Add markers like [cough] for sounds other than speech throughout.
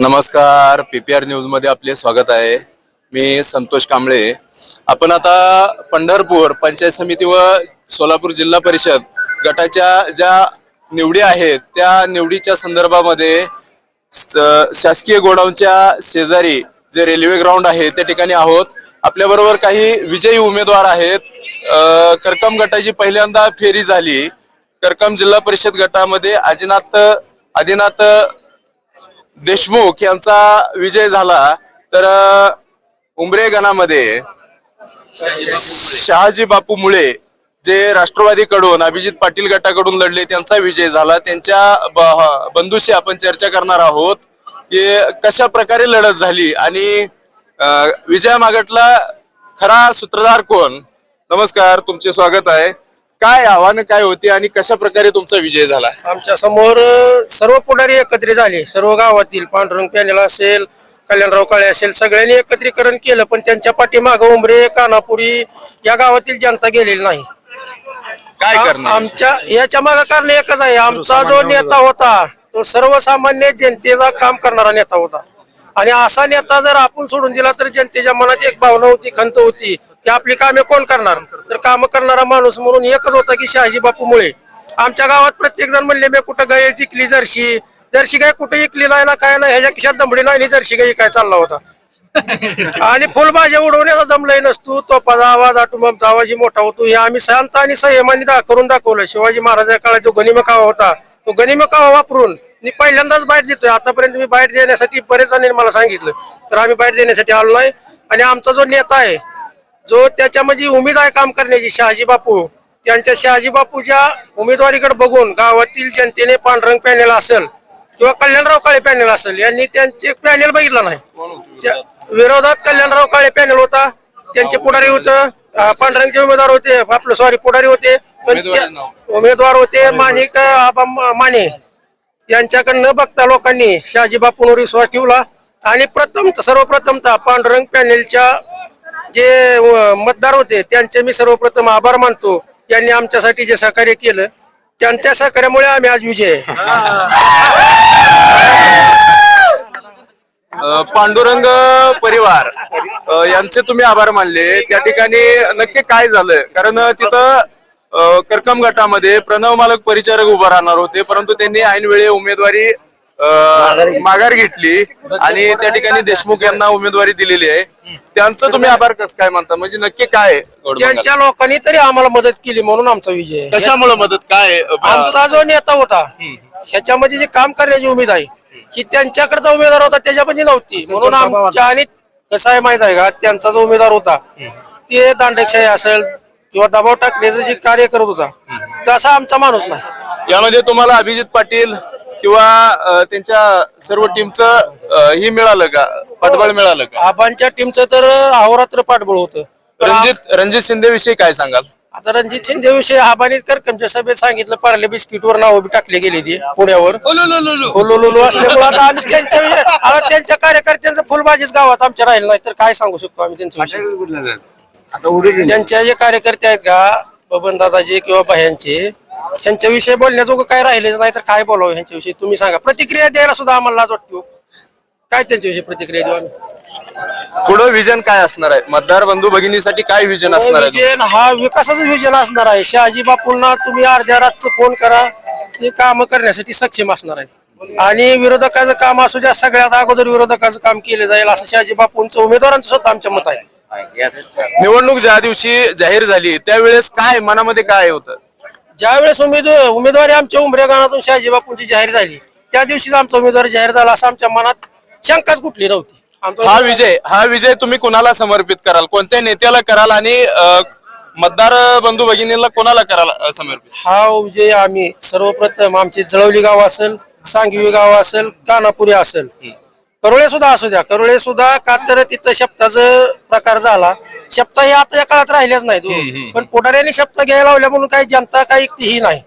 नमस्कार. PPR R न्यूजमध्ये आपले स्वागत आहे. मी संतोष कांबळे. आपण आता पंढरपूर पंचायत समिती व सोलापूर जिल्हा परिषद गटाच्या ज्या निवडी आहेत त्या निवडीच्या संदर्भामध्ये शासकीय गोडाऊनच्या शेजारी जे रेल्वे ग्राउंड आहे त्या ठिकाणी आहोत. आपल्याबरोबर काही विजयी उमेदवार आहेत. करकम गटाची पहिल्यांदा फेरी झाली. करकम जिल्हा परिषद गटामध्ये आदिनाथ आदिनाथ देशमुख यांचा विजय झाला तर उमरे गणामध्ये शहाजी बापू मुळे जे राष्ट्रवादीकडून अभिजित पाटील गटाकडून लढले त्यांचा विजय झाला. त्यांच्या ब- बंधूशी आपण चर्चा करणार आहोत की कशा प्रकारे लढत झाली आणि विजया मागटला खरा सूत्रधार कोण? नमस्कार तुमचे स्वागत आहे. काय आव्हानं काय होती आणि कशा प्रकारे तुमचा विजय झाला? आमच्यासमोर सर्व पुढारी एकत्रित झाले. सर्व गावातील पांडुरंग पॅनेल असेल कल्याणराव काळे असेल सगळ्यांनी एकत्रीकरण केलं पण त्यांच्या पाठीमागं उमरे कानापुरी या गावातील जनता गेलेली नाही. काय आमच्या याच्या मागं कारण एकच आहे. आमचा जो नेता होता तो सर्वसामान्य जनतेचा काम करणारा नेता होता. आणि असा नेता जर आपण सोडून दिला तर जनतेच्या मनात एक भावना होती खंत होती की आपली कामे कोण करणार? तर काम करणारा माणूस म्हणून एकच होता की शहाजी बापू मुळे आमच्या गावात प्रत्येक जण म्हणले मी कुठं गाय जिंकली जर्शी? जर्शी गाय कुठे इकली नाही ना काय नाही? ह्याच्या खिशात दमडी नाही जर्शी गाय काय चालला होता. [laughs] आणि फुलभाज्या उडवण्याचा जमलंय नसतो तोपाचा आवाज आटुंबाचा आवाजही मोठा होतो. हे आम्ही शांत आणि संयमाने करून दाखवलं. शिवाजी महाराजा काळात जो गनिम कावा होता तो गनिम कावा वापरून मी पहिल्यांदाच बाईट देतोय. आतापर्यंत मी बाईट देण्यासाठी बरेच जणांनी मला सांगितलं. तर आम्ही बाईट देण्यासाठी आलो नाही. आणि आमचा जो नेता आहे जो त्याच्यामध्ये उमेद आहे काम करण्याची शहाजी बापू. त्यांच्या शहाजी बापूच्या उमेदवारीकडे बघून गावातील जनतेने पांढरंग पॅनेल असेल किंवा कल्याणराव काळे पॅनेल असेल यांनी त्यांचे पॅनेल बघितलं नाही. विरोधात कल्याणराव काळे पॅनल होता. त्यांचे पुढारी होतं. पांढरंगचे उमेदवार होते. आपलं सॉरी पुढारी होते. पण उमेदवार होते माणिक माने. यांच्याकडे न बघता लोकांनी शहाजी बापूंवर विश्वास ठेवला. आणि प्रथम सर्वप्रथमतः पांडुरंग पॅनेलच्या जे मतदार होते त्यांचे मी सर्वप्रथम आभार मानतो. यांनी आमच्यासाठी जे सहकार्य केलं त्यांच्या सहकार्यामुळे आम्ही आज विजय. पांडुरंग परिवार यांचे तुम्ही आभार मानले. त्या ठिकाणी नक्की काय झालं कारण तिथं करकम गटामध्ये प्रणव मालक परिचारक उभा राहणार होते परंतु त्यांनी ऐन वेळी उमेदवारी अ, माघार घेतली. आणि त्या ठिकाणी देशमुख यांना उमेदवारी दिलेली आहे. त्यांचं तुम्ही आभार कसं काय मानता? म्हणजे नक्की काय? त्यांच्या लोकांनी तरी आम्हाला मदत केली म्हणून आमचा विजय आहे. कशामुळे मदत? काय आमचा जो नेता होता. ह्याच्यामध्ये जे काम करण्याची उमेद आहे की त्यांच्याकडचा उमेदवार होता त्याच्यामध्ये नव्हती. म्हणून आमच्या आणि कसं आहे माहीत आहे का? त्यांचा जो उमेदवार होता ते दांडकशाही असेल किंवा दबाव टाकण्याचं जे कार्य करत होता तसा आमचा माणूस नाही. यामध्ये तुम्हाला अभिजित पाटील किंवा अ, त्यांच्या सर्व टीमचं ही मिळालं का? पाठबळ मिळालं का? आबांच्या टीमचं तर अहोरात्र पाठबळ होतं. पण रणजित रणजित शिंदे विषयी काय सांगाल? आता रणजित शिंदे विषयी आबानीच करकमच्या सभेत सांगितलं पार्ले बिस्किटवर नाव बी टाकले गेले ते पुण्यावर. हुलुलुलु असल्यामुळे आता आम्ही त्यांच्या आता त्यांच्या कार्यकर्त्यांचं फुलबाजीच गावात आमच्या राहील नाही तर काय सांगू शकतो आम्ही त्यांच्या त्यांच्या जे कार्यकर्ते आहेत का बबन दादाचे किंवा बाह्यांचे त्यांच्याविषयी बोलण्याजोगं काय राहिलेच नाही तर काय बोलावं ह्यांच्याविषयी तुम्ही सांगा. प्रतिक्रिया द्यायला सुद्धा आम्हाला लाज वाटते हो. काय त्यांच्याविषयी प्रतिक्रिया देऊ आम्ही? पुढं विजन काय असणार आहे? मतदार बंधू भगिनीसाठी काय विजन असणार आहे विजन हा विकासाचं विजन असणार आहे. शहाजी बापूंना तुम्ही अर्ध्या रातचं फोन करा. ते काम करण्यासाठी सक्षम असणार आहे. आणि विरोधकाचं काम असू द्या सगळ्यात अगोदर विरोधकाचं काम केलं जाईल असं शहाजी बापूंचं उमेदवारांचं स्वतः आमच्या मत आहे. निवडणूक ज्या दिवशी जाहीर झाली त्यावेळेस काय मनामध्ये काय होतं? ज्यावेळेस उमेद उमेदवारी आमच्या उमऱ्या गावातून शहाजी बापूंची जाहीर झाली त्या दिवशीच आमचा उमेदवार जाहीर झाला असं आमच्या मनात शंकाच कुठली नव्हती. आमचा हा विजय हा विजय तुम्ही कोणाला समर्पित कराल? कोणत्या नेत्याला कराल आणि अ, मतदार बंधू भगिनीला कोणाला कराल अ, समर्पित? हा विजय आम्ही सर्वप्रथम आमचे जळवली गाव असेल सांगवी गाव असेल कानापुरी असेल करोळे सुद्धा असू द्या. करोळे सुद्धा का तर तिथं शब्दाचा प्रकार झाला. शब्द हे आता या काळात राहिलेच नाहीत हो. पण पुढाऱ्यांनी शब्द घ्यायला लावल्या म्हणून काही जनता काही ही नाही.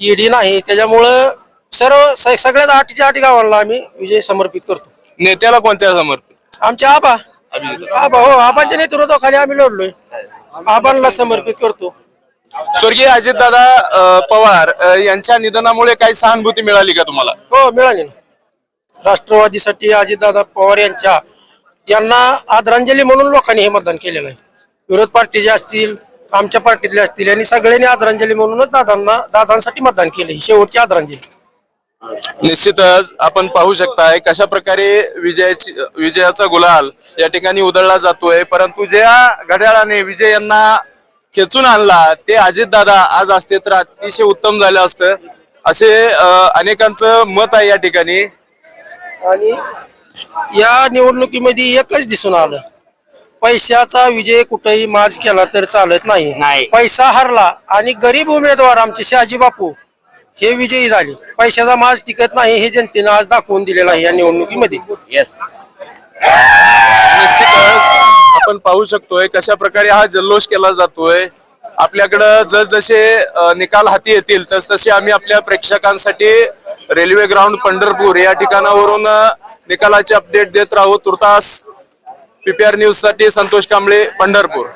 ईडी नाही. त्याच्यामुळं सर्व स- सगळ्याच आठच्या आठ गावांना आम्ही विजय समर्पित करतो. नेत्याला कोणत्या समर्पित? आमचे आबा. अभिजित. आबा हो. आबांच्या नेतृत्वाखाली आम्ही लढलोय. आबांना समर्पित करतो. स्वर्गीय अजितदादा अ, पवार अ, यांच्या निधनामुळे काही सहानुभूती मिळाली का तुम्हाला? हो मिळाली ना. राष्ट्रवादीसाठी अजितदादा पवार यांच्या यांना आदरांजली म्हणून लोकांनी हे मतदान केलेलं आहे. विरोध पार्टीचे असतील आमच्या पार्टीतले असतील यांनी सगळ्यांनी आदरांजली म्हणूनच दादांना दादांसाठी मतदान केले शेवटची आदरांजली. निश्चितच आपण पाहू शकताय कशा प्रकारे विजयाची विजयाचा गुलाल या ठिकाणी उधळला जातोय. परंतु ज्या घड्याळाने विजय यांना खेचून आणला ते अजितदादा आज असते तर अतिशय उत्तम झालं असतं. असे अनेकांचं मत आहे या ठिकाणी. आणि या निवडणुकीमध्ये एकच दिसून आलं. पैशाचा विजय कुठेही माज केला तर चालत नाही. नाही. पैसा हरला आणि गरीब उमेदवार आमचे शहाजी बापू हे विजयी झाले. पैशाचा माज टिकत नाही हे जनतेनं आज दाखवून दिलेलं आहे या निवडणुकीमध्ये. येस निश्चितच आपण पाहू शकतोय कशा प्रकारे हा जल्लोष केला जातोय. आपल्याकडं जसजसे अ, निकाल हाती येतील तस तसे आम्ही आपल्या प्रेक्षकांसाठी रेल्वे ग्राउंड पंढरपूर या ठिकाणावरून निकालाचे अपडेट देत राहू तुर्तास. पीपीआर न्यूजसाठी संतोष कांबळे पंढरपूर.